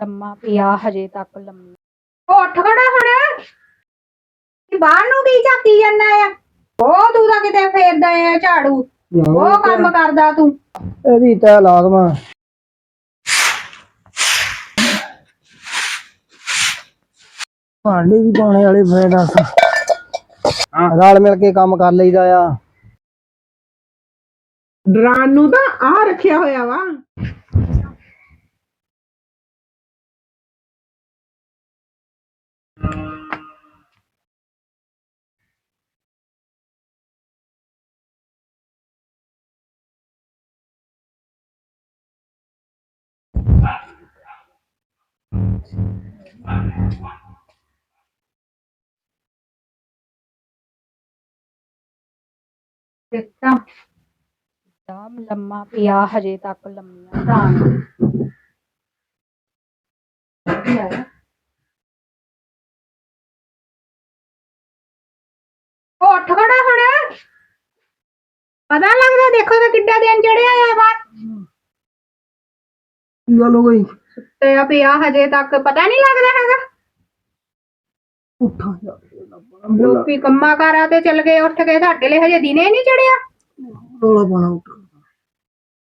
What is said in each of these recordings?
ਲੰਮਾ ਪਿਆ ਹਜੇ ਤੱਕ ਲੰਮੀ। ਉੱਠ ਖੜਾ ਹੁਣ। ਕਿ ਬਾਹਰ ਨੂੰ ਕੀ ਝਾਕੀ ਜਾਂਦਾ ਆ? ਉਹ ਤੂੰ ਤਾਂ ਕਿਤੇ ਫੇਰਦਾ ਆ ਝਾੜੂ। ਉਹ ਕੰਮ ਕਰਦਾ ਤੂੰ। ਇਹਦੀ ਤੈ ਲਾਜ਼ਮਾ ਭਾਂਡੇ ਵੀ ਪਾਉਣੇ ਵਾਲੇ ਫੇਰ ਦੱਸ। ਰਲ ਮਿਲ ਕੇ ਕੰਮ ਕਰ ਲਈਦਾ ਆ। ਡਰਾਨ ਨੂੰ ਤਾਂ ਆ ਰੱਖਿਆ ਹੋਇਆ ਵਾ। ਦਿੱਤਾ। ਦਮ ਲੰਮਾ ਪਿਆ, ਹਜੇ ਤੱਕ ਲੰਮੀਆਂ ਤਾਂ ਉੱਠ ਖੜਾ ਹੁਣ। ਪਤਾ ਨੀ ਲੱਗਦਾ ਦੇਖੋ ਤਾਂ ਕਿੱਡਾ ਦਿਨ ਚੜਿਆ ਆ ਬਾਹਰ। ਕੀ ਗੱਲ ਹੋ ਗਈ? ਤੇ ਆ ਪਿਆ ਹਜੇ ਤੱਕ ਪਤਾ ਨਹੀਂ ਲੱਗਦਾ ਹੈਗਾ। ਉੱਠਾ ਜਾ ਲੋਕੀ ਕੰਮਾਂ ਕਾਰਾਂ ਤੇ ਚੱਲ ਗਏ ਉੱਠ ਕੇ ਤੁਹਾਡੇ ਲਈ ਹਜੇ ਦਿਨੇ ਨਹੀਂ ਚੜਿਆ। ਰੋਲਾ ਪਾਣਾ ਉੱਠ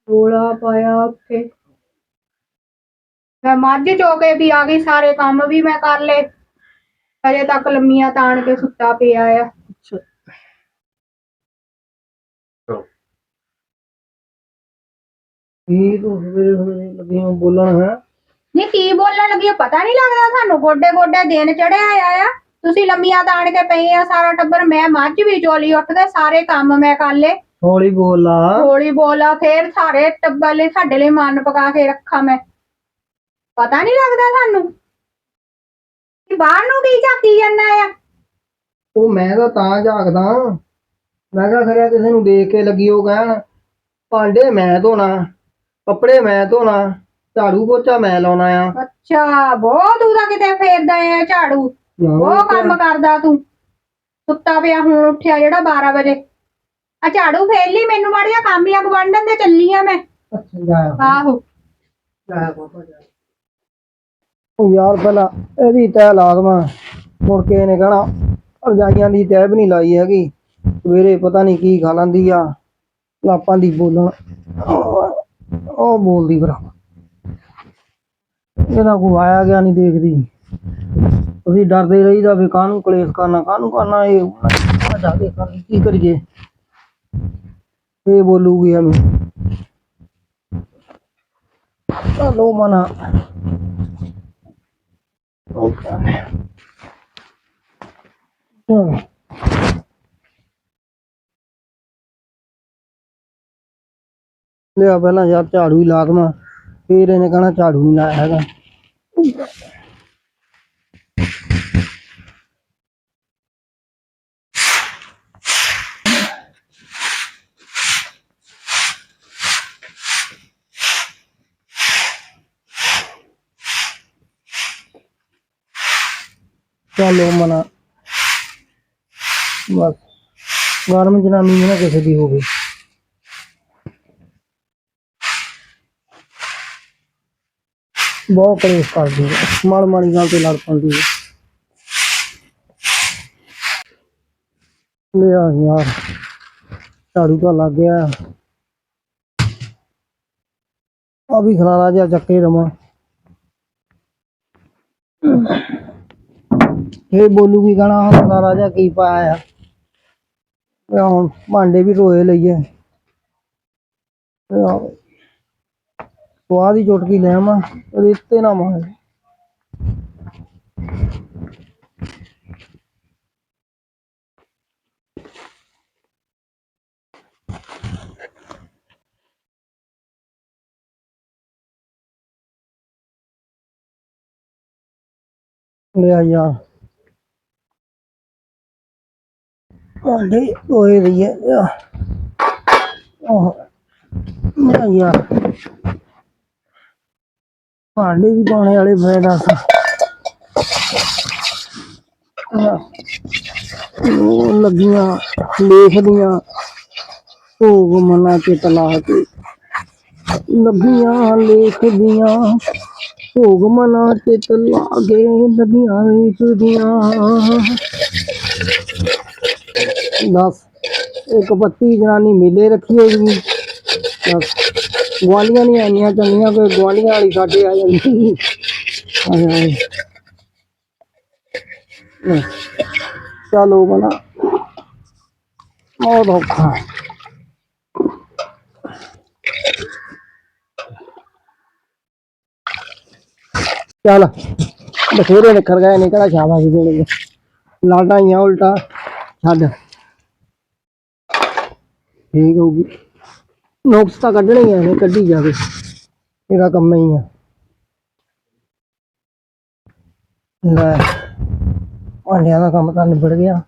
ਰੋਲਾ ਪਾਇਆ ਉੱਥੇ ਮੈਂ ਮੱਝ ਚੋਕੇ ਵੀ ਆ ਗਈ ਸਾਰੇ ਕੰਮ ਵੀ ਮੈਂ ਕਰ ਲਏ। ਹਜੇ ਤੱਕ ਲੰਮੀਆਂ ਤਾਣ ਕੇ ਸੁੱਤਾ ਪਿਆ ਆ। ਅੱਛਾ। ਕੀ ਤੂੰ ਸਵੇਰੇ ਸਵੇਰੇ ਲੱਗੀ ਹੋਈ ਬੋਲਣ ਹੈ? ਨਹੀਂ ਕੀ ਬੋਲਣ ਲੱਗੀ ਆ, ਪਤਾ ਨਹੀਂ ਲੱਗਦਾ ਤੁਹਾਨੂੰ ਗੋਡੇ ਗੋਡੇ ਦਿਨ ਚੜਿਆ ਆ ਆ। ਤੁਸੀਂ ਲੰਮੀਆਂ ਤਾਣ ਕੇ ਪਏ ਆ ਸਾਰਾ ਟੱਬਰ। ਮੈਂ ਮੱਝ ਵੀ ਚੋਲੀ ਉੱਠਦੇ ਸਾਰੇ ਕੰਮ ਮੈਂ ਕਰ ਲਏ। ਹੌਲੀ ਬੋਲ ਹੌਲੀ ਬੋਲਾ ਫੇਰ ਸਾਰੇ ਟੱਬਰ ਲਈ ਸਾਡੇ ਲਈ ਮਨ ਪਕਾ ਕੇ ਰੱਖਾਂ ਮੈਂ। ਪਤਾ ਨਹੀਂ ਲੱਗਦਾ ਤੁਹਾਨੂੰ ਕਿ ਬਾਹਰ ਨੂੰ ਕੀ ਝਾਕੀ ਜਾਂਦਾ ਆ? ਉਹ ਮੈਂ ਤਾਂ ਤਾਂ ਝਾਕਦਾ। ਮੈਂ ਕਿਹਾ ਖਰਿਆ ਕਿਸੇ ਨੂੰ ਦੇਖ ਕੇ ਲੱਗੀ ਉਹ ਕਹਿਣ ਭਾਂਡੇ ਮੈਂ ਧੋਣਾ ਕੱਪੜੇ ਮੈਂ ਧੋਣਾ ਝਾੜੂ ਪੋਚਾ ਮੈਂ ਲਾਉਣਾ ਆ। ਅੱਛਾ ਬਹੁਤ ਤਾਂ ਕਿਤੇ ਫੇਰਦਾ ਆ ਝਾੜੂ। ਉਹ ਕੰਮ ਕਰਦਾ ਤੂੰ। ਸੁੱਤਾ ਪਿਆ ਹੁਣ ਉੱਠਿਆ ਜਿਹੜਾ 12 ਵਜੇ। ਆ ਝਾੜੂ ਫੇਰ ਲਈ ਮੈਨੂੰ ਮਾੜੀਆਂ ਕੰਮ ਹੀ ਗਵੰਡਨ ਦੇ ਚੱਲੀ ਆ ਮੈਂ। ਅੱਛਾ ਜਾਇਆ ਆਹੋ। ਜਾਇਆ ਬਾਬਾ ਜਾਇਆ ਉਹ ਯਾਰ ਪਹਿਲਾਂ ਇਹਦੀ ਤੈ ਲਾਜ਼ਮਾ ਮੁੜ ਕੇ ਇਹਨੇ ਕਹਣਾ ਰਜਾਈਆਂ ਦੀ ਤੈ ਵੀ ਨਹੀਂ ਲਾਈ ਹੈਗੀ। ਸਵੇਰੇ ਪਤਾ ਨਹੀਂ ਕੀ ਖਾ ਲੈਂਦੀ ਆ। ਲਾਪਾਂ ਦੀ ਬੋਲਣ ਉਹ ਬੋਲਦੀ ਭਰਾ ਇਹਦਾ ਕੋਈ ਆਇਆ ਗਿਆ ਨਹੀਂ ਦੇਖਦੀ। ਅਸੀਂ ਡਰਦੇ ਰਹੀਦਾ ਵੀ ਕਾਹਨੂੰ ਕਲੇਸ਼ ਕਰਨਾ, ਕਾਹਨੂੰ ਕਰਨਾ ਇਹ? ਆ ਜਾ ਕੇ ਕਰ, ਕੀ ਕਰੀਏ? ਇਹ ਬੋਲੂਗੀ ਹਮੇ ਚਲੋ ਮਨਾ। ਓਕੇ ਚਲੋ ਲਿਆ ਪਹਿਲਾਂ ਯਾਰ ਝਾੜੂ ਹੀ ਲਾ ਦਵਾਂ। ਫੇਰ ਇਹਨੇ ਕਹਣਾ ਝਾੜੂ ਨਹੀਂ ਲਾਇਆ ਹੈਗਾ। ਚਲੋ ਮਨਾ ਬਸ ਗਰਮ ਜਨਾਨੀ ਨਾ ਕਿਸੇ ਦੀ ਹੋਵੇ ਬਹੁਤ ਕਲੇਸ਼ ਕਰਦੀ ਹੈ। ਮਾੜੀ ਮਾੜੀ ਗੱਲ ਤੇ ਲੜ ਪੈਂਦੀ ਹੈ। ਲਿਆ ਯਾਰ, ਝਾੜੂ ਤਾਂ ਲੱਗ ਗਿਆ। ਆ ਵੀ ਖਲਾਰਾ ਜਿਹਾ ਚੱਕੇ ਰਮਾ ਇਹ ਬੋਲੂਗੀ ਗਾਣਾ ਹੁਣ ਖਲਾਰਾ ਜਿਹਾ ਕੀ ਪਾਇਆ ਆ। ਹੁਣ ਭਾਂਡੇ ਵੀ ਰੋਏ ਲਈਏ। ਇਹ ਆਹ ਸਵਾਦ ਹੀ ਚੁਟਕੀ ਲੈ ਆਵਾਂ ਰਿਸ਼ਤੇ ਨਾ ਮਾਰ। ਲੈ ਯਾਰ ਭਾਂਡੇ ਹੋਏ ਰਹੀ ਹੈ। ਉਹ ਲੈ ਯਾਰ ਭਾਂਡੇ ਵੀ ਪਾਉਣੇ ਵਾਲੇ ਫੇਰ ਦੱਸ। ਉਹ ਲੱਗੀਆਂ ਲੇਖਦੀਆਂ ਭੋਗ ਮਨਾ ਕੇ ਤਲਾ ਕੇ। ਲੱਗੀਆਂ ਲੇਖਦੀਆਂ ਭੋਗ ਮਨਾ ਤੇ ਲਾਗੇ ਨਦੀਆਂ ਵਿਚਦੀਆਂ ਦੱਸ, ਇੱਕ ਪੱਤੀ ਜਨਾਨੀ ਮੇਲੇ ਰੱਖੀ ਹੋਈ ਦੱਸ ਗਵਾਲੀਆਂ ਨਹੀਂ ਆਈਆਂ ਚੰਗੀਆਂ ਕੋਈ ਗਵਾਲੀਆਂ ਵਾਲੀ ਸਾਡੇ ਆ ਜਾਂਦੀ। ਹਾਏ ਹਾਏ। ਲੈ, ਚਲੋ ਬਣਾ। ਬਹੁਤ ਔਖਾ। ਚੱਲ ਬਥੇਰੇ ਨਿਕਲ ਗਏ ਨੇ ਕਿਹੜਾ ਸ਼ਾਬਾਸ਼ ਦੇਣਗੇ ਲਾਡਾ ਹੀ ਆ ਉਲਟਾ ਛੱਡ। ਠੀਕ ਹੋਊਗੀ। ਨੋਕਸ ਤਾਂ ਕੱਢਣੇ ਹੀ ਆ ਨੇ ਕੱਢੀ ਜਾਵੇ। ਇਹਦਾ ਕੰਮ ਹੀ ਆ। ਲੈ, ਭਾਂਡਿਆਂ ਦਾ ਕੰਮ ਤਾਂ ਨਿਬੜ ਗਿਆ।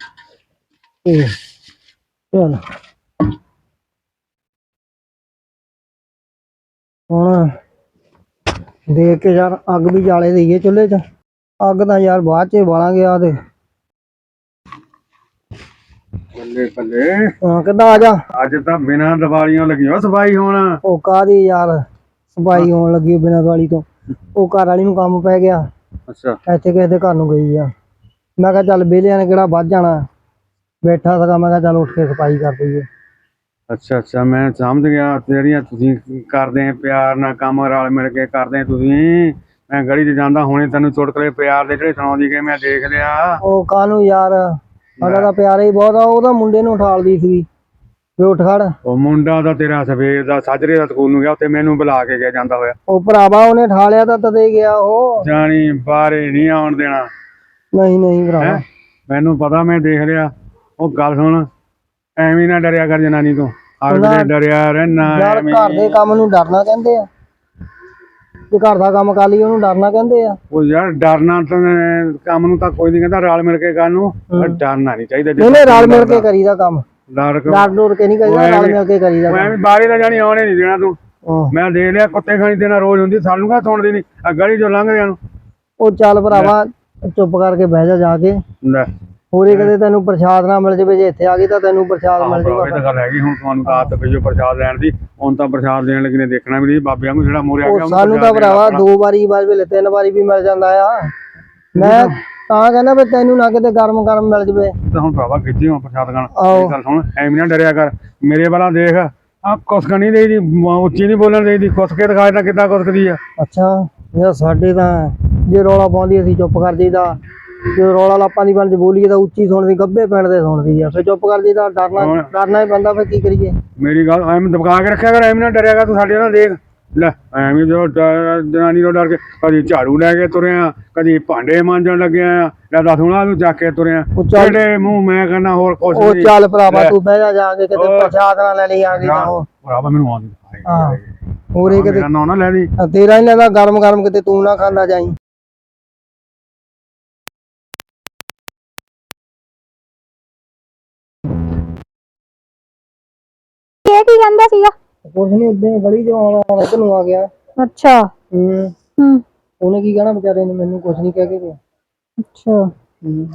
ਤੇ ਚਲ। ਹੁਣ ਦੇਖ ਕੇ ਯਾਰ ਅੱਗ ਵੀ ਜਾਲੇ ਦੇਈਏ ਚੁੱਲ੍ਹੇ 'ਚ। ਅੱਗ ਤਾਂ ਯਾਰ ਬਾਅਦ 'ਚ ਬਾਲਾਂਗੇ ਆ ਤੇ ਬੱਲੇ ਬੱਲੇ। ਹਾਂ ਕਿੱਦਾਂ ਆ ਜਾ? ਅੱਜ ਤਾਂ ਬਿਨਾਂ ਦੀਵਾਲੀਆਂ ਲੱਗੀਆਂ ਸਫ਼ਾਈ ਹੋਣ। ਉਹ ਕਾਦੀ ਯਾਰ ਸਫ਼ਾਈ ਹੋਣ ਲੱਗੀ ਬਿਨਾਂ ਵਾਲੀ ਤੋਂ। ਉਹ ਘਰ ਵਾਲੀ ਨੂੰ ਕੰਮ ਪੈ ਗਿਆ। ਅੱਛਾ। ਇੱਥੇ ਕਿਸੇ ਦੇ ਘਰ ਨੂੰ ਗਈ ਆ। ਮੈਂ ਕਿਹਾ ਚੱਲ ਬੇਲਿਆਂ ਨੇ ਕਿਹੜਾ ਵੱਧ ਜਾਣਾ। ਬੈਠਾ ਸੀਗਾ ਮੈਂ ਕਿਹਾ ਚੱਲ ਉੱਠ ਕੇ ਸਫ਼ਾਈ ਕਰ ਦਈਏ। ਅੱਛਾ ਅੱਛਾ ਮੈਂ ਸਮਝ ਗਿਆ ਜਿਹੜੀਆਂ ਤੁਸੀਂ ਕਰਦੇ ਆ ਪਿਆਰ ਨਾਲ ਕੰਮ ਰਲ ਮਿਲ ਕੇ ਕਰਦੇ ਆ ਤੁਸੀਂ। ਮੈਂ ਗਲੀ 'ਚ ਜਾਂਦਾ ਹੁਣੇ ਤੈਨੂੰ ਚੁਟਕਲੇ ਪਿਆਰ ਦੇ ਜਿਹੜੇ ਸੁਣਾਉਂਦੀ ਗਏ ਮੈਂ ਦੇਖ ਲਿਆ ਉਹ ਕਾਹਨੂੰ ਯਾਰ ਸਾਡਾ ਤਾਂ ਪਿਆਰ ਹੀ ਬਹੁਤ ਆ ਉਹਦਾ ਮੁੰਡੇ ਨੂੰ ਉਠਾਲਦੀ ਸੀ ਵੀ ਉੱਠ ਖੜ। ਉਹ ਮੁੰਡਾ ਦਾ ਤੇਰਾ ਸਵੇਰ ਦਾ ਸਾਜਰੇ ਦਾ ਸਕੂਲ ਨੂੰ ਗਿਆ ਉੱਥੇ ਮੈਨੂੰ ਬੁਲਾ ਕੇ ਗਿਆ ਜਾਂਦਾ ਹੋਇਆ। ਉਹ ਭਰਾਵਾ ਉਹਨੇ ਠਾਲਿਆ ਤਾਂ ਤਦੇ ਗਿਆ ਉਹ। ਜਾਣੀ ਬਾਹਰੇ ਨਹੀਂ ਆਉਣ ਦੇਣਾ। ਨਹੀਂ ਨਹੀਂ ਭਰਾਵਾ। ਹੈਂ? ਮੈਨੂੰ ਪਤਾ ਮੈਂ ਦੇਖ ਲਿਆ। ਉਹ ਗੱਲ ਸੁਣ ਐਵੇਂ ਨਾ ਡਰਿਆ ਕਰ ਜਨਾਨੀ ਤੋਂ। ਅਗਲੇ ਡਰਿਆ ਰਹਿਣਾ ਯਾਰ ਘਰ ਦੇ ਕੰਮ ਨੂੰ ਡਰਨਾ ਕਹਿੰਦੇ ਆ। ਜੇ ਘਰ ਦਾ ਕੰਮ ਕਰ ਲਈ ਉਹਨੂੰ ਡਰਨਾ ਕਹਿੰਦੇ ਆ। ਉਹ ਯਾਰ ਡਰਨਾ ਤਾਂ ਕੰਮ ਨੂੰ ਤਾਂ ਕੋਈ ਨਹੀਂ ਕਹਿੰਦਾ ਰਲ ਮਿਲ ਕੇ ਕਰਨ ਨੂੰ ਪਰ ਡਰਨਾ ਨਹੀਂ ਚਾਹੀਦਾ ਨਹੀਂ ਨਹੀਂ ਰਲ ਮਿਲ ਕੇ ਕਰੀਦਾ ਕੰਮ। ਡਰ ਕੇ ਡਰ ਡੋਰ ਕੇ ਨਹੀਂ ਕਰੀਦਾ ਰਲ ਮਿਲ ਕੇ ਕਰੀਦਾ ਉਹ ਐਵੇਂ ਬਾਹਰੇ ਤਾਂ ਜਾਣੀ ਆਉਣੇ ਨਹੀਂ ਦੇਣਾ ਤੂੰ। ਮੈਂ ਦੇਖ ਲਿਆ ਕੁੱਤੇ ਖਾਣੀ ਦੇਣਾ ਰੋਜ਼ ਹੁੰਦੀ ਸਾਨੂੰ ਕਾ ਸੁਣਦੀ ਨਹੀਂ ਆ ਗਲੀ ਚੋਂ ਲੰਘਦਿਆਂ ਨੂੰ ਉਹ ਚੱਲ ਭਰਾਵਾ ਚੁੱਪ ਕਰਕੇ ਬਹਿ ਜਾ ਜਾ ਕੇ। ਲੈ। ਹੋਰੇ ਕਦੇ ਤੈਨੂੰ ਪ੍ਰਸ਼ਾਦ ਨਾ ਮਿਲ ਜਾਵੇ ਜੇ ਇੱਥੇ ਆ ਗਈ ਤਾਂ ਤੈਨੂੰ ਪ੍ਰਸ਼ਾਦ ਮਿਲ ਆਹ ਇਹ ਤਾਂ ਗੱਲ ਹੈਗੀ ਹੁਣ ਤੁਹਾਨੂੰ ਤਾਂ ਆਦਤ ਪਈ ਪ੍ਰਸ਼ਾਦ ਲੈਣ ਦੀ। ਹੁਣ ਤਾਂ ਪ੍ਰਸ਼ਾਦ ਦੇਣ ਲੱਗੇ ਨੇ ਦੇਖਣਾ ਵੀ ਨਹੀਂ ਬਾਬਿਆਂ ਨੂੰ ਜਿਹੜਾ ਮੋਰੇ ਆ ਗਿਆ ਸਾਨੂੰ ਤਾਂ ਭਰਾਵਾ। ਦੋ ਵਾਰੀ ਬਾਅਦ ਵੇਲੇ ਤਿੰਨ ਵਾਰੀ ਵੀ ਮਿਲ ਜਾਂਦਾ ਆ। ਮੈਂ ਤਾਂ ਕਹਿੰਦਾ ਵੀ ਤੈਨੂੰ ਨਾ ਕਿਤੇ ਗਰਮ ਗਰਮ ਮਿਲ ਜਾਵੇ। ਤਾਂ ਹੁਣ ਭਰਾਵਾ ਖਿੱਚੀ ਹੁਣ ਪ੍ਰਸ਼ਾਦ ਖਾਣ। ਇਹ ਗੱਲ ਸੁਣ ਐਵੇਂ ਨਾ ਡਰਿਆ ਕਰ। ਮੇਰੇ ਵਾਲਾ ਦੇਖ ਆ ਕੁਸਕ ਨਹੀਂ ਦੇਈਦੀ ਉੱਚੀ ਨਹੀਂ ਬੋਲਣ ਦੇਈਦੀ ਕੁਸਕ ਕੇ ਦਿਖਾ ਤਾਂ ਕਿੱਦਾਂ ਕੁਸਕਦੀ ਆ। ਅੱਛਾ ਇਹ ਸਾਡੇ ਤਾਂ ਜੇ ਰੌਲਾ ਪਾਉਂਦੀ ਅਸੀਂ ਚੁੱਪ ਕਰ ਜੀਦਾ ਜੇ ਰੌਲਾ ਲਾਪਾਂ ਦੀ ਬੰਦ ਬੋਲੀਏ ਤਾਂ ਉੱਚੀ ਸੁਣਦੀ ਗੱਬੇ ਪਿੰਡ ਦੇ ਸੁਣਦੀ ਆ। ਫਿਰ ਚੁੱਪ ਕਰ ਜੀਦਾ ਡਰਨਾ ਹੁਣ- ਡਰਨਾ ਹੀ ਪੈਂਦਾ ਫਿਰ ਕੀ ਕਰੀਏ? ਮੇਰੀ ਗੱਲ ਐਵੇਂ ਦਬਕਾ ਕੇ ਰੱਖਿਆ ਕਰ ਐਵੇਂ ਨਾ ਡਰਿਆ ਕਰ ਤੂੰ ਸਾਡੇ ਨਾਲ ਦੇਖ। ਲੈ ਐਵੇਂ ਜੋ ਜਨਾਨੀ ਤੋਂ ਡਰ ਕੇ ਕਦੀ ਝਾੜੂ ਲੈ ਕੇ ਤੁਰਿਆ ਕਦੀ ਭਾਂਡੇ ਮਾਂਜਣ ਲੱਗਿਆ ਆ। ਲੈ ਦੱਸ ਹੁਣ ਨੂੰ ਚੱਕ ਕੇ ਤੁਰਿਆ। ਉਹ ਜਿਹੜੇ ਮੂੰਹ ਮੈਂ ਕਹਿੰਦਾ ਹੋਰ ਕੁਛ ਉਹ ਨਹੀਂ। ਚੱਲ ਭਰਾਵਾ। ਤੂੰ ਬਹਿ ਜਾ ਜਾ ਕੇ ਕਿਤੇ ਉਹ- ਪ੍ਰਸ਼ਾਦ ਨਾ ਲੈ ਲਈ ਆ ਗਈ ਤਾਂ ਉਹ ਭਰਾਵਾ ਮੈਨੂੰ ਆਉਂਦੀ ਹਾਂ ਹੋਰੇ ਕਿਤੇ ਨਾਂ ਨਾ ਲੈ ਆ ਤੇਰਾ ਹੀ ਲੈਦਾ ਗਰਮ ਗਰਮ ਕਿਤੇ ਤੂੰ ਨਾ ਖਾਂਦਾ ਜਾਈ। ਇਹ ਕੀ ਕਹਿੰਦਾ ਸੀਗਾ? ਕੁਛ ਨਹੀਂ ਉਦਾਂ ਗਲੀ ਚੋਂ ਆਉਣਾ ਇੱਧਰ ਨੂੰ ਆ ਗਿਆ। ਅੱਛਾ। ਹੂੰ। ਹੂੰ। ਉਹਨੇ ਕੀ ਕਹਿਣਾ ਵਿਚਾਰੇ ਨੇ ਮੈਨੂੰ ਕੁਛ ਨਹੀਂ ਕਹਿ ਕੇ ਗਿਆ ਅੱਛਾ। ਹੂੰ।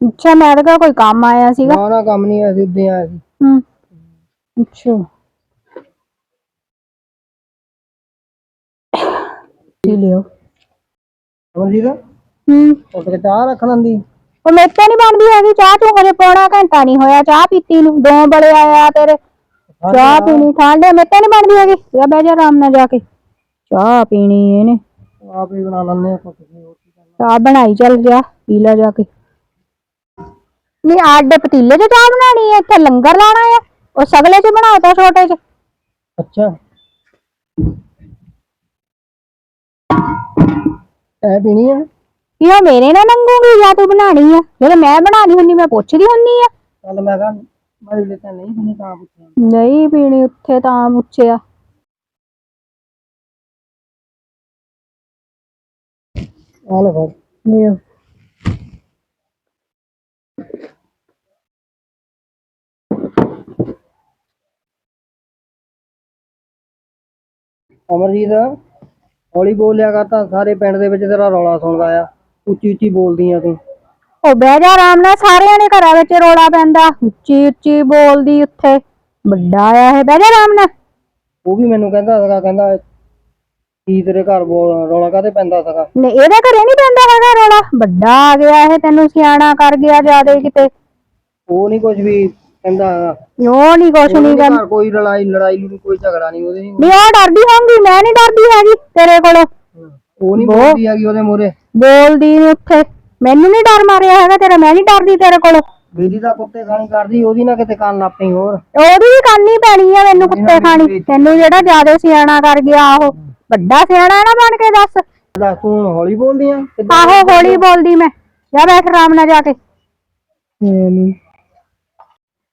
ਅੱਛਾ ਮੈਂ ਤਾਂ ਕਿਹਾ ਕੋਈ ਕੰਮ ਆਇਆ ਸੀਗਾ। ਨਾ ਨਾ ਕੰਮ ਨਹੀਂ ਆਇਆ ਸੀ ਉਦਾਂ ਆਇਆ ਸੀ। ਹੂੰ। ਅੱਛਾ। ਪੀ ਲਿਓ। ਅਮਰਜੀਤ ਹੂੰ। ਉੱਠ ਕੇ ਚਾਹ ਰੱਖ ਲੈਂਦੀ। ਉਹ ਮੇਰੇ ਤੇ ਨਹੀਂ ਬਣਦੀ ਹੈਗੀ ਚਾਹ ਤੂੰ ਹਜੇ ਪੌਣਾ ਘੰਟਾ ਨਹੀਂ ਹੋਇਆ ਚਾਹ ਪੀਤੀ ਨੂੰ ਦੋ ਬੜੇ ਆਇਆ ਤੇਰੇ। ਚਾਹ ਪੀਣੀ ਠੰਡੇ ਮੇਰੇ ਤੇ ਨਹੀਂ ਬਣਦੀ ਹੈਗੀ। ਜਾ ਬਹਿ ਜਾ ਆਰਾਮ ਨਾਲ ਜਾ ਕੇ। ਚਾਹ ਪੀਣੀ ਇਹਨੇ। ਆਪ ਹੀ ਬਣਾ ਲੈਂਦੇ ਆ ਕੁਛ ਨਹੀਂ ਹੋਰ ਕੀ ਕਰਨਾ। ਚਾਹ ਬਣਾਈ ਚੱਲ ਜਾ ਪੀ ਲੈ ਜਾ ਕੇ। ਨਹੀਂ ਆਡੇ ਪਤੀਲੇ 'ਚ ਚਾਹ ਬਣਾਣੀ ਹੈ ਇੱਥੇ ਲੰਗਰ ਲਾਣਾ ਹੈ। ਉਹ ਸਗਲੇ 'ਚ ਬਣਾਤਾ ਛੋਟੇ 'ਚ। ਅੱਛਾ। ਐ ਪੀਣੀ ਇਹ ਮੇਰੇ ਨਾਲ ਲੰਗੂਗੀ ਜਾਂ ਤੂੰ ਬਣਾਣੀ ਆ? ਜਦੋਂ ਮੈਂ ਬਣਾਣੀ ਹੁੰਨੀ ਮੈਂ ਪੁੱਛਦੀ ਹੁੰਨੀ ਆ। ਚੱਲ ਮੈਂ ਕਹਾਂ ਮੈਂ ਲੈ ਤਾਂ ਨਹੀਂ ਪੀਣੀ ਤਾਂ ਪੁੱਛਿਆ। ਨਹੀਂ ਪੀਣੀ ਉੱਥੇ ਤਾਂ ਪੁੱਛਿਆ। ਆ ਲੈ ਫੜ ਲਿਓ ਅਮਰਜੀਤ ਹੌਲੀ ਬੋਲਿਆ ਕਰ ਤਾਂ ਸਾਰੇ ਪਿੰਡ ਦੇ ਵਿੱਚ ਤੇਰਾ ਰੌਲਾ ਸੁਣਦਾ ਆ। ਉੱਚੀ ਉੱਚੀ ਬੋਲਦੀ ਆ ਤੂੰ। ਉਹ ਬਹਿ ਜਾ ਆਰਾਮ ਨਾਲ ਸਾਰਿਆਂ ਦੇ ਘਰਾਂ ਵਿੱਚ ਰੋਲਾ ਪੈਂਦਾ। ਉੱਚੀ ਉੱਚੀ ਬੋਲਦੀ ਉੱਥੇ। ਵੱਡਾ ਆਇਆ ਹੈ ਬਹਿ ਜਾ ਆਰਾਮ ਨਾਲ। ਉਹ ਵੀ ਮੈਨੂੰ ਕਹਿੰਦਾ ਸੀਗਾ ਕਹਿੰਦਾ ਕੀ ਤੇਰੇ ਘਰ ਬੋ- ਰੌਲਾ ਕਾਤੇ ਪੈਂਦਾ ਸੀਗਾ? ਨੇ ਇਹਦੇ ਘਰੇ ਨਹੀਂ ਪੈਂਦਾ ਹੈਗਾ ਰੋਲਾ। ਵੱਡਾ ਆ ਗਿਆ ਇਹ ਤੈਨੂੰ ਸਿਆਣਾ ਕਰ ਗਿਆ ਜਿਆਦੇ ਕਿਤੇ। ਉਹ ਨਹੀਂ ਕੁਝ ਵੀ ਕਹਿੰਦਾ ਹੈਗਾ। ਉਹ ਨਹੀਂ ਕੁਛ ਨਹੀਂ ਉਹਦੇ ਘਰ ਕੋਈ ਲੜਾਈ ਲੜਾਈ ਨਹੀਂ ਕੋਈ ਝਗੜਾ ਨਹੀਂ ਉਹਦੇ ਨਹੀਂ ਨਹੀਂ ਉਹ ਡਰਦੀ ਹੋਊਗੀ ਮੈਂ ਨਹੀਂ ਡਰਦੀ ਹੈਗੀ ਤੇਰੇ ਕੋਲੋਂ। ਉਹ ਨਹੀਂ ਬੋਲਦੀ ਹੈਗੀ ਉਹਦੇ ਮੂਹਰੇ। ਬੋਲਦੀ ਨੀ ਉੱਥੇ। ਮੈਨੂੰ ਨਹੀਂ ਡਰ ਮਾਰਿਆ ਹੈਗਾ ਤੇਰਾ ਮੈਂ ਨਹੀਂ ਡਰਦੀ ਤੇਰੇ ਕੋਲੋਂ। ਮੇਰੀ ਤਾਂ ਕੁੱਤੇ ਖਾਣੀ ਕਰਦੀ ਉਹਦੀ ਨਾ ਕਿਤੇ ਕੰਨ ਆਪਣੀ ਹੋਰ। ਉਹਦੀ ਵੀ ਕਰਨੀ ਪੈਣੀ ਆ ਮੈਨੂੰ ਕੁੱਤੇ ਖਾਣੀ। ਤੈਨੂੰ ਜਿਹੜਾ ਜਿਆਦੇ ਸਿਆਣਾ ਕਰ ਗਿਆ ਉਹ ਵੱਡਾ ਸਿਆਣਾ ਨਾ ਬਣ ਕੇ ਦੱਸ। ਦੱਸ ਤੂੰ ਹੁਣ ਹੌਲੀ ਬੋਲਦੀ ਆ ਆਹੋ ਹੌਲੀ ਬੋਲਦੀ ਮੈਂ। ਜਾ ਬੈਠ ਆਰਾਮ ਨਾਲ ਜਾ ਕੇ।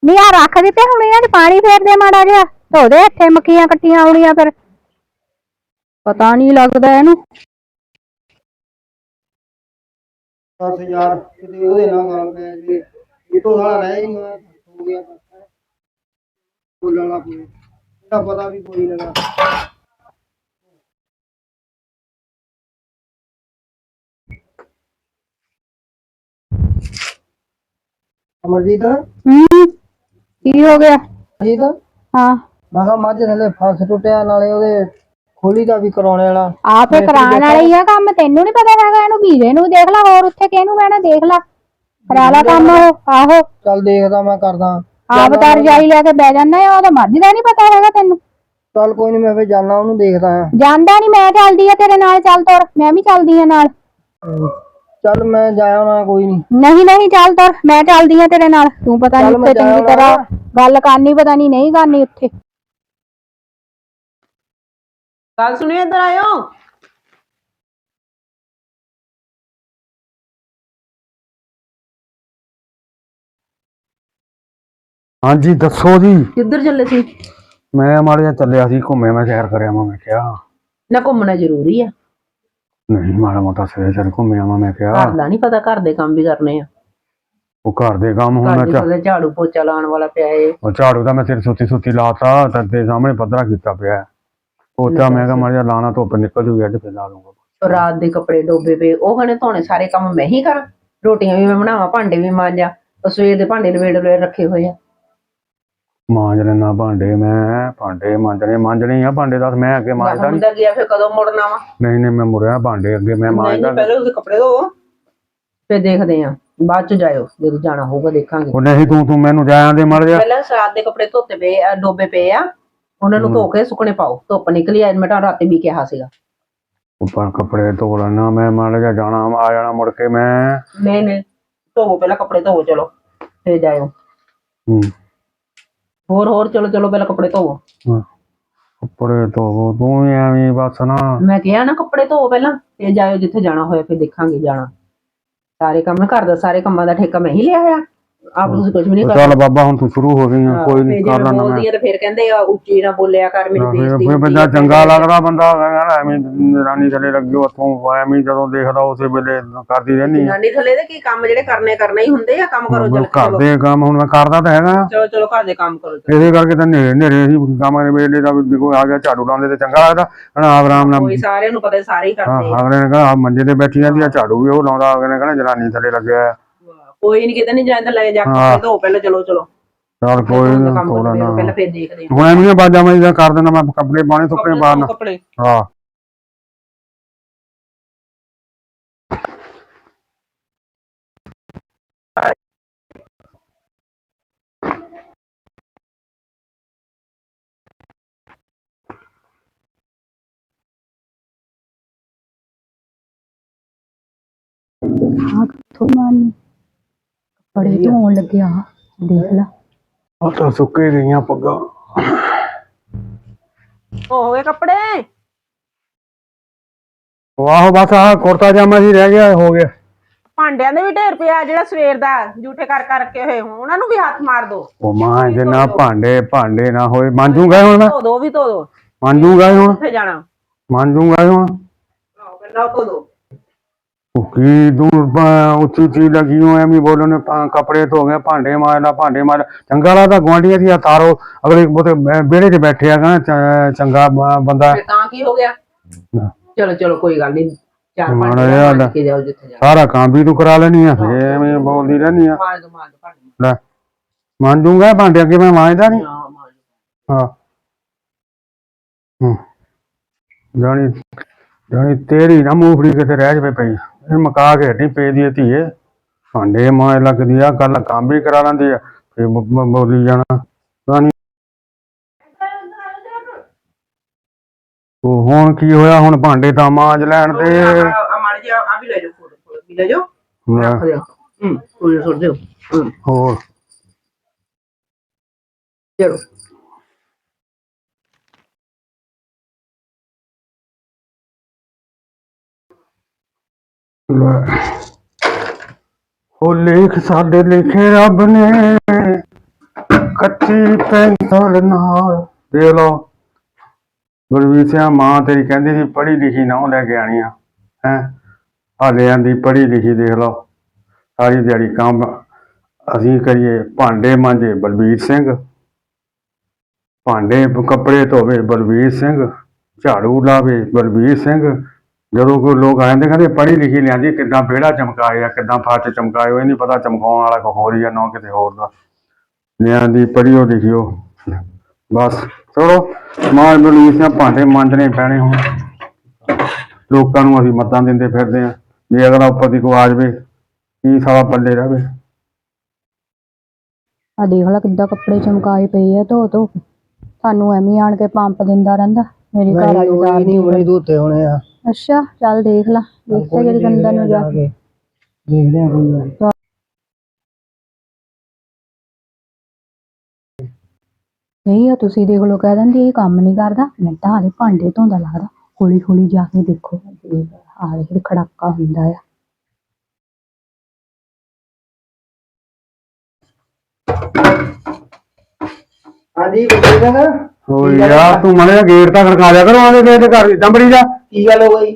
ਨਹੀਂ ਆ ਰੱਖ ਦਿੱਤੇ ਹੁਣ ਇਹਨਾਂ 'ਚ ਪਾਣੀ ਫੇਰ ਦੇ ਮਾੜਾ ਜਿਹਾ। ਧੋ ਦੇ ਇੱਥੇ ਮੱਖੀਆਂ ਕੱਟੀਆਂ ਆਉਣੀਆਂ ਫਿਰ। ਪਤਾ ਨਹੀਂ ਲੱਗਦਾ ਇਹਨੂੰ। ਦੱਸ ਯਾਰ ਕਿਤੇ ਉਹਦੇ ਨਾਲ ਗੱਲ ਪੈ ਜੀ। ਇਹ ਤੋਂ ਸਾਲਾ ਰਹਿ ਹੀ ਨਹੀਂ ਹੋਇਆ ਹੋ ਗਿਆ ਬੋਲਣ ਲੱਗ ਪਈ ਇਹਦਾ ਪਤਾ ਵੀ ਕੋਈ ਨਹੀਂਗਾ ਅਮਰਜੀਤ? ਹੂੰ ਕੀ ਹੋ ਗਿਆ? ਅਜੀਤ ਹਾਂ। ਮੈਂ ਕਿਹਾ ਮੱਝ ਥੱਲੇ ਫਸ ਟੁੱਟਿਆ ਨਾਲੇ ਉਹਦੇ ਖੋਲੀ ਦਾ ਵੀ ਕਰਾਉਣੇ ਵਾਲਾ। ਆਪੇ ਕਰਾਉਣ ਵਾਲੇ ਹੀ ਆ ਕੰਮ ਤੈਨੂੰ ਨਹੀਂ ਪਤਾ ਹੈਗਾ ਇਹਨੂੰ ਵੀਰੇ ਨੂੰ ਦੇਖ ਲੈ ਹੋਰ ਉੱਥੇ ਕਿਹਨੂੰ ਬਹਿਣਾ ਦੇਖ ਲੈ। ਕਰਾ ਲੈ ਕੰਮ ਉਹ ਆਹੋ। ਚੱਲ ਦੇਖਦਾ ਮੈਂ ਕਰਦਾ। ਆਪ ਤਾਂ ਰਜਾਈ ਲੈ ਕੇ ਬਹਿ ਜਾਂਦਾ ਆ ਉਹਦਾ ਮਰਜ਼ੀ ਦਾ ਨਹੀਂ ਪਤਾ ਹੈਗਾ ਤੈਨੂੰ। ਚੱਲ ਕੋਈ ਨਹੀਂ ਮੈਂ ਫੇਰ ਜਾਣਾ ਉਹਨੂੰ ਦੇਖਦਾ ਆ। ਜਾਂਦਾ ਨਹੀਂ ਮੈਂ ਚੱਲਦੀ ਆ ਤੇਰੇ ਨਾਲ ਚੱਲ ਤੁਰ ਮੈਂ ਵੀ ਚੱਲਦੀ ਆ ਨਾਲ। ਚੱਲ ਮੈਂ ਜਾਇਆ ਨਾ ਕੋਈ ਨਹੀਂ ਨਹੀਂ ਨਹੀਂ ਚੱਲ ਤੁਰ ਮੈਂ ਚੱਲਦੀ ਆ ਤੇਰੇ ਨਾਲ। ਤੂੰ ਪਤਾ ਨਹੀਂ ਉੱਥੇ ਚੰਗੀ ਤਰ੍ਹਾਂ। ਗੱਲ ਕਰਨੀ ਪਤਾ ਨਹੀਂ ਨਹੀਂ ਕਰਨੀ ਉੱਥੇ। ਗੱਲ ਸੁਣਿਓ ਇੱਧਰ ਆਇਓ। ਹਾਂਜੀ ਦੱਸੋ ਜੀ। ਕਿੱਧਰ ਚੱਲੇ ਸੀ? ਮੈਂ ਮਾੜਾ ਜਿਹਾ ਚੱਲਿਆ ਸੀ ਘੁੰਮਿਆ ਮੈਂ ਸੈਰ ਕਰਿਆ ਮੈਂ ਕਿਹਾ। ਨਾ ਘੁੰਮਣਾ ਜ਼ਰੂਰੀ ਆ। ਨਹੀਂ ਮਾੜਾ ਮੋਟਾ ਸਵੇਰ ਸਵੇਰ ਘੁੰਮਿਆ ਮੈਂ ਘਰ ਕਿਹਾ। ਦਾ ਨਹੀਂ ਪਤਾ ਘਰ ਦੇ ਕੰਮ ਵੀ ਕਰਨੇ ਆ। ਉਹ ਘਰ ਦੇ ਕੰਮ ਹੁਣ ਘਰ ਮੈਂ ਦੇ ਝਾ- ਝਾੜੂ ਪੋਚਾ ਲਾਉਣ ਵਾਲਾ ਪਿਆ ਏ। ਉਹ ਝਾੜੂ ਦਾ ਮੈਂ ਸਿਰ ਸੁੱਤੀ ਸੁੱਤੀ ਲਾਤਾ ਤੇ ਤੇ ਸਾਹਮਣੇ ਪੱਧਰਾ ਕੀਤਾ ਪਿਆ। ਹੈ। ਪੋਚਾ ਮੈਂ ਕਿਹਾ ਮਾੜਾ ਜਿਹਾ ਲਾਣਾ ਧੁੱਪ ਨਿਕਲ ਜੂਗੀ ਅੱਜ ਫਿਰ ਲਾ ਲੂੰਗਾ ਰਾਤ ਦੇ ਕੱਪੜੇ ਡੋਬੇ ਪਏ ਉਹ ਕਹਿੰਦੇ ਧੋਣੇ ਸਾਰੇ ਕੰਮ ਮੈਂ ਹੀ ਕਰਾਂ। ਰੋਟੀਆਂ ਵੀ ਮੈਂ ਬਣਾਵਾਂ ਭਾਂਡੇ ਵੀ ਮਾਂਜਾਂ ਉਹ ਸਵੇਰ ਦੇ ਭਾਂਡੇ ਲਵੇੜ ਲਵੇੜ ਰੱਖੇ ਹੋਏ ਆ। ਮਾਂਜ ਲੈਣਾ ਭਾਂਡੇ ਮੈਂ ਭਾਂਡੇ ਮਾਂਜਣੇ ਮਾਂਜਣੇ ਆ ਭਾਂਡੇ ਦੱਸ ਮੈਂ ਅੱਗੇ ਮਾਂਜਦਾ ਨਹੀਂ ਹੁੰਦਾ ਗਿਆ ਫਿਰ ਕਦੋਂ ਮੁੜਨਾ ਵਾ? ਨਹੀਂ ਨਹੀਂ ਮੈਂ ਮੁੜਿਆ ਭਾਂਡੇ ਅੱਗੇ ਮੈਂ ਮਾਂਜਦਾ ਨਹੀਂ ਪਹਿਲੇ ਉਹਦੇ ਕੱਪੜੇ ਧੋਵੋ। ਫਿਰ ਦੇਖਦੇ ਆ ਬਾਅਦ ਚ ਜਾਇਓ ਜਦੋਂ ਜਾਣਾ ਹੋਊਗਾ ਦੇਖਾਂਗੇ। ਉਹ ਨਹੀਂ ਤੂੰ ਤੂੰ ਮੈਨੂੰ ਜਾਇਆ ਦੇ ਮੜ ਜਾ ਪਹਿਲਾਂ ਰਾਤ ਦੇ ਕੱਪੜੇ ਧੋਤੇ ਪਏ ਆ ਡੋਬੇ ਪਏ ਆ। ਉਹਨਾਂ ਨੂੰ ਧੋ ਕੇ ਸੁੱਕਣੇ ਪਾਓ ਧੁੱਪ ਨਿਕਲੀ ਆ ਮੈਂ ਤਾਂ ਰਾਤੀ ਵੀ ਕਿਹਾ ਸੀਗਾ। ਉੱਪਰ ਕੱਪੜੇ ਧੋ ਲੈਣਾ ਮੈਂ ਮੜ ਜਾ ਜਾਣਾ ਆ ਜਾਣਾ ਮੁੜ ਕੇ ਮੈਂ। ਨਹੀਂ ਨਹੀਂ ਧੋਵੋ ਪਹਿਲਾਂ ਕੱਪੜੇ ਧੋਵੋ ਚਲੋ ਫਿਰ ਜਾਇਓ। ਹੂੰ। ਹੋਰ ਹੋਰ ਚਲੋ ਚਲੋ ਪਹਿਲਾਂ ਕੱਪੜੇ ਧੋਵੋ। ਹਾਂ। ਕੱਪੜੇ ਧੋਵੋ ਤੂੰ ਵੀ ਐਵੇਂ ਹੀ ਬਸ ਨਾ। ਮੈਂ ਕਿਹਾ ਨਾ ਕੱਪੜੇ ਧੋਵੋ ਪਹਿਲਾਂ ਫਿਰ ਜਾਇਓ ਜਿੱਥੇ ਜਾਣਾ ਹੋਇਆ ਫਿਰ ਦੇਖਾਂਗੇ ਜਾਣਾ। ਸਾਰੇ ਕੰਮ ਘਰ ਦਾ ਸਾਰੇ ਕੰਮਾਂ ਦਾ ਠੇਕਾ ਮੈਂ ਹੀ ਲਿਆ ਆ ਆਪ ਤੁਸੀਂ ਕੁਝ ਵੀ ਨਹੀਂ ਕਰਨਾ ਚੱਲ ਬਾਬਾ ਹੁਣ ਤੂੰ ਸ਼ੁਰੂ ਹੋ ਗਈ ਆ ਕੋਈ ਨਹੀਂ ਕਰ ਲੈਣਾ ਮੈਂ ਤੇ ਫਿਰ ਕਹਿੰਦੇ ਆ ਉੱਚੀ ਨਾ ਬੋਲਿਆ ਕਰ ਮੈਨੂੰ ਫਿਰ ਬੇਇੱਜ਼ਤੀ ਫਿਰ ਬੰਦਾ। ਚੰਗਾ ਲੱਗਦਾ ਬੰਦਾ ਕਹਿੰਦਾ ਐਵੇਂ ਰਾਨੀ ਥੱਲੇ ਲੱਗੀ ਉੱਥੋਂ ਐਵੇਂ ਹੀ ਜਦੋਂ ਦੇਖਦਾ ਉਸੇ ਵੇਲੇ ਕਰਦੀ ਰਹਿਣੀ ਜਨਾਨੀ ਥੱਲੇ ਦੇ ਕੀ ਕੰਮ ਜਿਹੜੇ ਕਰਨੇ ਕਰਨੇ ਹੀ ਹੁੰਦੇ ਆ ਕੰਮ ਕਰੋ ਚਲ ਘਰ ਦੇ ਕੰਮ ਹੁਣ ਮੈਂ ਕਰਦਾ ਤਾਂ ਹੈਗਾ ਚਲੋ ਚਲੋ ਘਰ ਦੇ ਕੰਮ ਕਰੋ। ਇਹਦੇ ਕਰਕੇ ਤਾਂ ਨੇਰੇ ਨੇਰੇ ਸੀ ਕੰਮ ਦੇ ਵੇਲੇ ਦਾ ਕੋਈ ਆ ਗਿਆ ਝਾੜੂ ਲਾਉਂਦੇ ਤੇ ਚੰਗਾ ਲੱਗਦਾ ਹਣਾ ਆਰਾਮ ਨਾਲ ਕੋਈ ਸਾਰਿਆਂ ਨੂੰ ਪਤਾ ਸਾਰੇ ਹੀ ਹਾਂ ਕਰਦੇ ਆ ਅਗਲੇ ਨੇ ਕਹਾ ਆਹ ਮੰਜੇ ਤੇ ਬੈਠੀ ਜਾਂਦੀ ਆ ਝਾੜੂ ਵੀ ਉਹ ਲਾਉਂਦਾ ਅਗਲੇ ਨੇ ਕਹਣਾ ਜਨਾਨੀ ਥੱਲੇ ਲੱਗਿਆ। ਕੋਈ ਨਹੀਂ ਕਿਤੇ ਨਹੀਂ ਜਾਂਦਾ ਲੈ ਜਾ ਹਾਂ। ਕੱਪੜੇ ਧੋ ਪਹਿਲਾਂ ਚਲੋ ਚਲੋ। ਚੱਲ ਕੋਈ ਨਾ ਥੋੜਾ ਪਹਿਲਾਂ ਫਿਰ ਦੇਖਦੇ ਆ ਹੁਣ ਐਵੇਂ ਬਾਜਾਂ ਮੈਂ ਕਰ ਦੇਣਾ ਮੈਂ ਕੱਪੜੇ ਪਾਣੇ ਸੁੱਕਣੇ ਪਾਣ ਕੱਪੜੇ। ਹਾਂ। ਥੋਮਾਨ ਬੜੇ ਧੋਣ ਲੱਗਿਆ। ਦੇਖ ਲੈ। ਉਹ ਤਾਂ ਸੁੱਕੇ ਗਈਆਂ ਪੱਗਾਂ। ਹੋ ਗਏ ਕੱਪੜੇ? ਵਾਹ ਬਸ ਆਹ ਕੁੜਤਾ ਜਾਮਾ ਜੀ ਰਹਿ ਗਿਆ ਹੋ ਗਿਆ। ਭਾਂਡਿਆਂ ਦੇ ਵੀ ਢੇਰ ਪਿਆ ਜਿਹੜਾ ਸਵੇਰ ਦਾ ਝੂਠੇ ਕਰ ਕਰ ਰੱਖੇ ਹੋਏ ਹੋਣ। ਉਹਨਾਂ ਨੂੰ ਵੀ ਹੱਥ ਮਾਰ ਦੋ। ਉਹ ਮਾਂ ਜੇ ਨਾ ਭਾਂਡੇ ਭਾਂਡੇ ਨਾ ਹੋਏ। ਮਾਂਜੂਗਾ ਹੁਣ ਮੈਂ ਧੋ ਦੋ ਵੀ ਧੋ ਦੋ। ਮਾਂਜੂਗਾ ਹੁਣ? ਕਿੱਥੇ ਜਾਣਾ? ਮਾਂਜੂਗਾ ਹੁਣ? ਆਹੋ, ਪਹਿਲਾਂ ਧੋ ਦੋ। ਉਹ ਕੀ ਦੂਰ ਪ- ਉੱਚੀ ਉੱਚੀ ਲੱਗੀ ਹੋ ਐਵੇਂ ਬੋਲੋ ਨੇ ਪਾ- ਕੱਪੜੇ ਧੋ ਗਏ ਭਾਂਡੇ ਮਾਰਨਾ ਭਾਂਡੇ ਮਾਰ ਚੰਗਾ ਲੱਗਦਾ ਗੁਆਂਢੀਆਂ ਦੀ ਤਾਰੋ ਅਗਲੇ ਉਹਦੇ ਵਿਹੜੇ 'ਚ ਬੈਠੇ ਆ ਚ- ਚੰਗਾ ਬ- ਬੰਦਾ। ਫਿਰ ਤਾਂ ਕੀ ਹੋ ਗਿਆ? ਚਲੋ ਚਲੋ ਕੋਈ ਗੱਲ ਨਹੀਂ। ਚਾਰ ਮਾੜਾ ਭਾਂਡੇ ਜਿਹਾ ਮਾਰ ਕੇ ਜਾਓ ਜਿੱਥੇ ਜਾਣਾ ਸਾਰਾ ਕੰਮ ਵੀ ਤੂੰ ਕਰਾ ਲੈਣੀ ਆ ਐਵੇਂ ਬੋਲਦੀ ਰਹਿਨੀ ਆ। ਮਾਰ ਦੋ ਮਾਰ ਦੋ ਭਾਂਡੇ ਲੈ। ਮਾਂਜੂਗਾ ਭਾਂਡੇ ਅੱਗੇ ਮੈਂ ਮਾਂਜਦਾ ਨਹੀਂ ਹਾਂ ਮਾਰ ਦਿਓ। ਹਾਂ। ਹੂੰ। ਜਾਣੀ ਜਾਣੀ ਤੇਰੀ ਨਾ ਮੂੰਗਫੜੀ ਕਿਤੇ ਰਹਿ ਜਵੇ ਪਈ। ਇਹ ਮਕਾ ਕੇ ਹਟੀ ਪਈ ਦੀ ਧੀਏ। ਭਾਂਡੇ ਮਾਂ ਲੱਗਦੀ ਆ ਕੱਲ ਕੰਮ ਵੀ ਕਰਾ ਲੈਂਦੀ ਆ ਫੇ ਬੋਲੀ ਜਾਣਾ। ਰਾਣੀ ਉਹ ਹੁਣ ਕੀ ਹੋਇਆ ਹੁਣ ਭਾਂਡੇ ਤਾਂ ਮਾਂਜ ਲੈਣ ਤੇ ਆ ਮਾੜੀ ਜੀ ਆ ਵੀ ਲੈ ਜਾਓ ਫੋਟੋ ਵੀ ਲੈ ਜਾਓ। ਰੱਖ ਦਿਓ। ਹੂੰ ਕੋਈ ਸੁੱਟ ਦਿਓ। ਹੂੰ। ਹੋਰ। ਚਲੋ। ਉਹ ਲੇਖ ਸਾਡੇ ਲਿਖੇ ਰੱਬ ਨੇ। ਕੱਚੀ ਪੈਨਸਲ ਨਾਲ। ਦੇ ਲੋ ਗੁਰਵੀਰ ਸਿੰਘ, ਮਾਂ ਤੇਰੀ ਕਹਿੰਦੀ ਸੀ, ਪੜ੍ਹੀ ਲਿਖੀ ਨਾ ਲੈ ਕੇ ਆਣੀ ਆ। ਹੈ? ਹਾਲੇ ਆਂਦੀ ਪੜ੍ਹੀ ਲਿਖੀ ਦੇਖ ਲਓ। ਸਾਰੀ ਦਿਹਾੜੀ ਕੰਮ ਅਸੀਂ ਕਰੀਏ। ਭਾਂਡੇ ਮਾਂਜੇ ਬਲਬੀਰ ਸਿੰਘ। ਭਾਂਡੇ ਕੱਪੜੇ ਧੋਵੇ ਬਲਬੀਰ ਸਿੰਘ। ਝਾੜੂ ਲਾਵੇ ਬਲਬੀਰ ਸਿੰਘ। ਜਦੋਂ ਕੋਈ ਲੋਕ ਆ ਜਾਂਦੇ ਕਹਿੰਦੇ ਪੜ੍ਹੀ ਲਿਖੀ ਲਿਆਂਦੀ ਕਿੱਦਾਂ ਵਿਹੜਾ ਚਮਕਾਇਆ ਕਿੱਦਾਂ ਫੱਟ ਚਮਕਾਇਓ ਇਹ ਨਹੀਂ ਪਤਾ ਚਮਕਾਉਣ ਵਾਲਾ ਕੋਈ ਹੋਰ ਹੀ ਆ ਨਾ ਕਿਤੇ ਹੋਰ ਦਾ। ਲਿਆਂਦੀ ਪੜ੍ਹਿਓ ਲਿਖਿਓ। ਬਸ ਚਲੋ ਮਾਂ ਬਲਬੀਰ ਸਿੰਘ ਭਾਂਡੇ ਮਾਂਜਣੇ ਪੈਣੇ ਹੁਣ। ਲੋਕਾਂ ਨੂੰ ਅਸੀਂ ਮੱਤਾਂ ਦਿੰਦੇ ਫਿਰਦੇ ਆ ਜੇ ਅਗਲਾ ਉੱਪਰ ਦੀ ਕੋ ਆ ਜਾਵੇ ਕੀ ਸਾਲਾ ਪੱਲੇ ਰਵੇ? ਆ ਦੇਖ ਲੈ ਕਿੱਦਾਂ ਕੱਪੜੇ ਚਮਕਾਏ ਪਏ ਆ ਧੋ ਧੋ। ਸਾਨੂੰ ਐਵੇਂ ਆਣ ਕੇ ਪੰਪ ਦਿੰਦਾ ਰਹਿੰਦਾ ਮੇਰੀ ਘਰ ਵਾਲੀ ਨਹੀਂ ਦਾ ਨਹੀਂ ਬਣੀ ਧੋਤੇ ਹੋਣੇ ਆ। ਅੱਛਾ ਚੱਲ ਦੇਖ ਲੈ। ਦੇਖ ਤੇ ਜਿਹੜੀ ਗੰਦਾ ਨੂੰ ਜਾ ਕੇ। ਦੇਖਦੇ ਆ ਕੋਈ ਗੱਲ। ਨਹੀਂ ਆ ਤੁਸੀਂ ਦੇਖ ਲੋ ਕਹਿ ਦਿੰਦੀ ਇਹ ਕੰਮ ਨਹੀਂ ਕਰਦਾ। ਮੈਂ ਤਾਂ ਹਾਲੇ ਭਾਂਡੇ ਧੋਂਦਾ ਲੱਗਦਾ। ਹੌਲੀ ਹੌਲੀ ਜਾ ਕੇ ਦੇਖੋ। ਹਾਲੇ ਜਿਹੜਾ ਖੜਾਕਾ ਹੁੰਦਾ ਆ। ਹਾਂਜੀ ਬੱਚੇ ਦਾ ਓ ਯਾਰ ਤੂੰ ਮਨੇ ਗੇਟ ਤਾਂ ਖੜਕਾ ਦਿਆ ਕਰੋ ਆਂਦੇ ਗੇਟ ਦੇ ਘਰ ਬੜੀ ਜਾ। ਕੀ ਗੱਲ ਹੋ ਗਈ?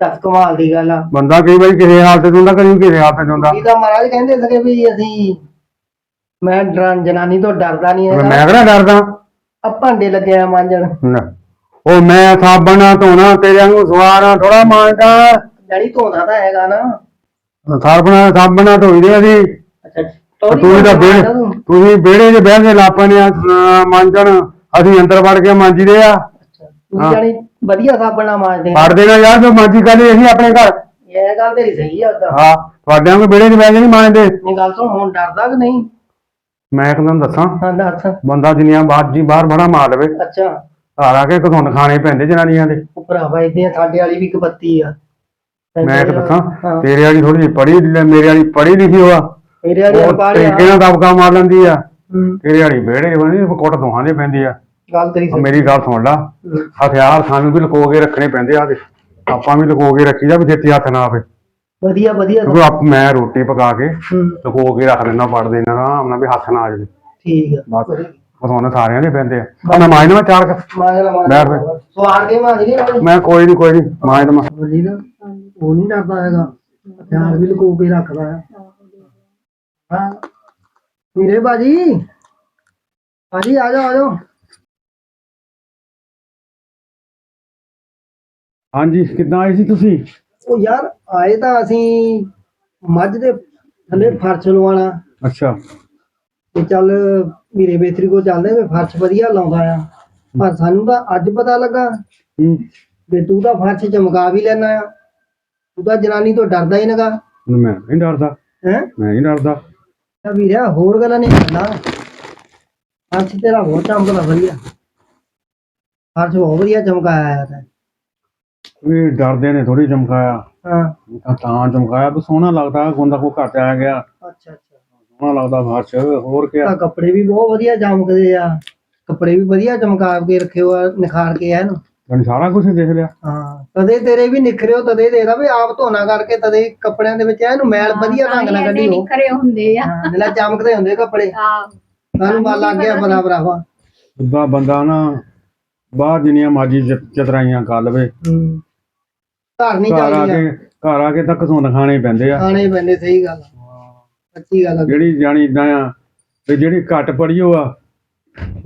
ਦੱਸ ਕਮਾਲ ਦੀ ਗੱਲ ਆ। ਬੰਦਾ ਕਈ ਵਾਰੀ ਕਿਸੇ ਹਾਲਤ ਚ ਹੁੰਦਾ ਕਦੀ ਕਿਸੇ ਹਾਲਤ ਚ ਹੁੰਦਾ। ਇਹ ਤਾਂ ਮਹਾਰਾਜ ਕਹਿੰਦੇ ਸਕੇ ਵੀ ਅਸੀਂ ਮੈਂ ਡਰਾਂ ਜਨਾਨੀ ਤੋਂ ਡਰਦਾ ਨਹੀਂ ਹੈਗਾ। ਮੈਂ ਕਿਹੜਾ ਡਰਦਾ? ਆ ਭਾਂਡੇ ਲੱਗੇ ਆ ਮਾਂਜਣ। ਨਾ। ਉਹ ਮੈਂ ਸਾਬਣ ਧੋਣਾ ਤੇਰੇ ਵਾਂਗੂ ਸਵਾਰਾਂ ਥੋੜਾ ਮਾਂਜਦਾ ਜੜੀ ਧੋਦਾ ਤਾਂ ਹੈਗਾ ਨਾ। ਸਾਬਣ ਸਾਬਣ ਨਾਲ ਧੋਈਦੇ ਅਸੀਂ। ਅੱਛਾ ਤੂੰ ਤਾਂ ਵਿਹੜੇ ਤੁਸੀਂ ਵਿਹੜੇ 'ਚ ਬਹਿ ਕੇ ਲਾਪਾਂ ਨੇ ਮਾਂਜਣ। ਅਸੀਂ ਅੰਦਰ ਵੜ ਕੇ ਮਾਂਜੀਦੇ ਆ। ਤੂੰ ਜਾਨੀ ਵਧੀਆ ਸਾਬਣ ਨਾਲ ਮਾਂਜਦੇ ਆ। ਵੜ ਦੇਣਾ ਯਾਰ ਜੋ ਮਾਂਜੀ ਅਸੀਂ ਆਪਣੇ ਘਰ। ਇਹ ਗੱਲ ਤੇਰੀ ਸਹੀ ਆ ਉਦਾਂ ਹਾਂ ਤੁਹਾਡੇ ਵਾਂਗੂ ਵਿਹੜੇ 'ਚ ਬਹਿ ਕੇ ਨਹੀਂ ਮਾਂਜਦੇ। ਇਹ ਗੱਲ ਸੁਣ ਹੁਣ ਡਰਦਾ ਕਿ ਨਹੀਂ? ਮੈਂ ਇੱਕਦਮ ਦੱਸਾਂ। ਹਾਂ ਦੱਸ। ਬੰਦਾ ਜਿੰਨੀਆਂ ਬਾਤ ਜੀ ਬਾਹਰ ਬੜਾ ਮਾਰ ਲਵੇ ਅੱਛਾ। ਘਰ ਆ ਕੇ ਘੁੰਡ ਖਾਣੇ ਪੈਂਦੇ ਜਨਾਨੀਆਂ ਦੇ। ਉਹ ਭਰਾਵਾ ਇਦਾਂ ਸਾਡੇ ਵਾਲੀ ਵੀ ਇੱਕ ਬੱਤੀ ਆ। ਮੈਂ ਇੱਕ ਦੱਸਾਂ ਹਾਂ। ਤੇਰੇ ਵਾਲੀ ਥੋੜੀ ਪੜ੍ਹੀ ਮੇਰੇ ਵਾਲੀ ਪੜ੍ਹੀ ਲਿਖੀ ਹੋਆ। ਮੇਰੇ ਵਾਲੀ ਉਹ ਤਰੀਕੇ ਆ ਨਾਲ ਦਬਕਾ ਮਾਰ ਲੈਂਦੀ ਆ। ਹੂੰ, ਤੇਰੇ ਵਾਲੀ ਵਿਹੜੇ ਬਣੀ ਕੁੱਟ ਦੋਹਾਂ ਦੇ ਪੈਂਦੀ ਆ। ਗੱਲ ਤੇਰੀ ਸਹੀ ਮੇਰੀ ਗੱਲ ਸੁਣ ਲਾ। ਹਥਿਆਰ ਸਾਨੂੰ ਵੀ ਲੁਕੋ ਕੇ ਰੱਖਣੇ ਪੈਂਦੇ ਆ ਤੇ ਆਪਾਂ ਵੀ ਲੁਕੋ ਕੇ ਰੱਖੀ ਦਾ ਵੀ ਛੇਤੀ ਹੱਥ ਨਾ ਆਵੇ। ਵਧੀਆ ਵਧੀਆ। ਕਿਉਂਕਿ ਆਪ ਮੈਂ ਰੋਟੀ ਪਕਾ ਕੇ ਹੂੰ। ਲੁਕੋ ਕੇ ਰੱਖ ਲੈਣਾ ਪੜਦੇ ਇਹਨਾਂ ਆਰਾਮ ਨਾਲ ਵੀ ਹੱਥ ਨਾ ਆ ਜਾਵੇ। ਠੀਕ ਆ। ਬਸ। ਬਸਾਉਣੇ ਸਾਰਿਆਂ ਦੇ ਪੈਂਦੇ ਆ। ਆ ਮੈਂ ਮਾਇਨ ਮੈਂ ਚਾਰ ਕੁ। ਮਾਂਜ ਬੈਠ। ਬੈਠ। ਸਵਾਰ ਕੇ ਮਾਂਜ ਲਈ ਮੈਂ ਕੋਈ ਨਹੀਂ ਕੋਈ ਨਹੀਂ ਮਾਇਨ ਮੈਂ। ਜੀ ਨਾ। ਉਹ ਨਹੀਂ ਡਰਦਾ ਹੈਗਾ। ਹਥਿਆਰ ਵੀ ਲੁਕੋ ਕੇ ਰੱਖਦਾ ਹੈ। ਹਾਂ। ਵੀਰੇ ਬਾਜੀ ਆ ਜਾਓ ਆ ਜਾਓ। ਹਾਂਜੀ ਕਿੱਦਾਂ ਆਏ ਸੀ ਤੁਸੀਂ? ਉਹ ਯਾਰ ਆਏ ਤਾਂ ਅਸੀਂ ਮੱਝ ਦੇ ਥੱਲੇ ਫਰਸ਼ ਲਵਾਉਣਾ। ਅੱਛਾ। ਤੇ ਚੱਲ ਵੀਰੇ ਬੇਤਰੀ ਕੋ ਚੱਲਦੇ ਵੀ ਫਰਸ਼ ਵਧੀਆ ਲਾਉਂਦਾ ਆ। ਪਰ ਸਾਨੂੰ ਤਾਂ ਅੱਜ ਪਤਾ ਲੱਗਾ ਹੂੰ। ਵੀ ਤੂੰ ਤਾਂ ਫਰਸ਼ ਚਮਕਾ ਵੀ ਲੈਣਾ ਆ। ਤੂੰ ਤਾਂ ਜਨਾਨੀ ਤੋਂ ਡਰਦਾ ਹੀ ਨਗਾ। ਮੈਂ ਨਹੀਂ ਡਰਦਾ। ਹੈ? ਮੈਂ ਨਹੀਂ ਡਰਦਾ। ਤਾਂ ਵੀਰਿਆ ਹੋਰ ਗੱਲਾਂ ਨਹੀਂ ਕਰਨਾ। ਫਰਸ਼ ਤੇਰਾ ਬਹੁਤ ਚਮਕਦਾ ਵਧੀਆ। ਫਰਸ਼ ਬਹੁਤ ਵਧੀਆ ਚਮਕਾਇਆ ਆ ਤੈਂ। ਵੀ ਡਰਦੇ ਨੇ ਥੋੜੀ ਚਮਕਾਇਆ। ਹਾਂ। ਤਾਂ ਤਾਂ ਚਮਕਾਇਆ ਵੀ ਸੋਹਣਾ ਲੱਗਦਾ ਬੰਦਾ ਕੋ ਘੱਟ ਆ ਗਿਆ। ਅੱਛਾ ਅੱਛਾ। ਸੋਹਣਾ ਲੱਗਦਾ ਫਰਸ਼ ਹੋਰ ਕੀ ਤਾਂ ਕੱਪੜੇ ਵੀ ਬਹੁਤ ਵਧੀਆ ਚਮਕਦੇ ਆ। ਕੱਪੜੇ ਵੀ ਵਧੀਆ ਚਮਕਾ ਕੇ ਰੱਖਿਓ ਆ ਨਿਖਾਰ ਕੇ ਐਨ ਤੈਨੂੰ ਸਾਰਾ ਕੁਝ ਦੇਖ ਲਿਆ। ਹਾਂ ਤਦੇ ਤੇਰੇ ਵੀ ਨਿਖਰਿਓ ਤਦੇ ਦੇਦਾ ਵੀ ਆਪ ਧੋਣਾ ਕਰਕੇ ਤਦੇ ਕੱਪੜਿਆਂ ਦੇ ਵਿੱਚ ਐਨ ਮੈਲ ਵਧੀਆ ਢੰਗ ਨਾਲ ਕੱਢਿਓ। ਖਰੇ ਹੁੰਦੇ ਆ। ਹਾਂ ਜਿਹੜਾ ਚਮਕਦੇ ਹੁੰਦੇ ਕੱਪੜੇ। ਆਹ। ਸਾਨੂੰ ਮਨ ਲੱਗ ਗਿਆ ਪਤਾ ਭਰਾਵਾ। ਉਦਾਂ ਬੰਦਾ ਨਾ ਬਾਹਰ ਜਿੰਨੀਆਂ ਮਾਜੀ ਚਤਰਾਈਆਂ ਕਰ ਲਵੇ। ਹੂੰ। ਘਰ ਆ ਚੱਲਦੀ ਕੇ ਘਰ ਆ ਕੇ ਤੱਕ ਸੁਣ ਖਾਣੇ ਪੈਂਦੇ ਆ। ਖਾਣੇ ਪੈਂਦੇ ਸਹੀ ਗੱਲ ਆ। ਸੱਚੀ ਗੱਲ ਆ। ਜਿਹੜੀ ਜਾਣੀ ਇਦਾਂ ਆ ਤੇ ਜਿਹੜੀ ਘੱਟ ਪੜੀਓ ਆ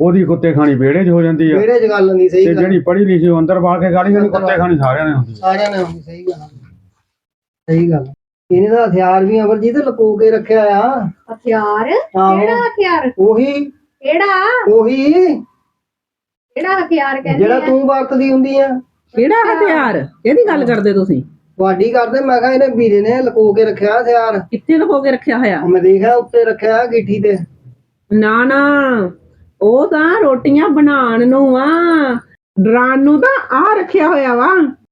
ਉਹਦੀ ਕੁੱਤੇ ਖਾਣੀ ਵਿਹੜੇ 'ਚ ਹੋ ਜਾਂਦੀ ਆ। ਵਿਹੜੇ ਚ ਗੱਲ ਨਹੀਂ ਸਹੀ ਤੇ ਗੱਲ ਜਿਹੜੀ ਪੜ੍ਹੀ ਲਿਖੀ ਉਹ ਅੰਦਰ ਪਾ ਕੇ ਗਾਲੀ ਨਹੀਂ ਕੁੱਤੇ ਖਾਣੀ ਸਾਰਿਆਂ ਨੇ ਹੁੰਦੀ ਆ। ਸਾਰਿਆਂ ਨੇ ਹੁੰਦੀ ਸਹੀ ਗੱਲ ਆ। ਸਹੀ ਗੱਲ ਆ। ਇਹਨੇ ਤਾਂ ਹਥਿਆਰ ਵੀ ਅਮਰਜੀਤ ਲੁਕੋ ਕੇ ਰੱਖਿਆ ਆ। ਹਥਿਆਰ? ਕਿਹੜਾ ਹਥਿਆਰ? ਉਹੀ। ਕਿਹੜਾ? ਉਹੀ। ਕਿਹੜਾ ਹਥਿਆਰ ਕਹਿੰਦੇ ਜਿਹੜਾ ਆ? ਤੂੰ ਵਰਤਦੀ ਹੁੰਦੀ ਆ। ਕਿਹੜਾ ਹਥਿਆਰ ਕਿਹਦੀ ਗੱਲ ਕਰਦੇ ਤੁਸੀਂ? ਵਾਢੀ ਕਰਦੇ ਮੈਂ ਕਿਹਾ ਇਹਨੇ ਵੀਰੇ ਨੇ ਲਕੋ ਕੇ ਰੱਖਿਆ ਹਥਿਆਰ। ਕਿੱਥੇ ਲੁਕੋ ਕੇ ਰੱਖਿਆ ਹੋਇਆ? ਮੈਂ ਦੇਖਿਆ ਉੱਤੇ ਰੱਖਿਆ ਗਿੱਠੀ ਤੇ। ਨਾ ਨਾ। ਉਹ ਤਾਂ ਰੋਟੀਆਂ ਬਣਾਉਣ ਨੂੰ ਆ। ਡਰਾਨ ਨੂੰ ਤਾਂ ਆ ਰੱਖਿਆ ਹੋਇਆ ਵਾ।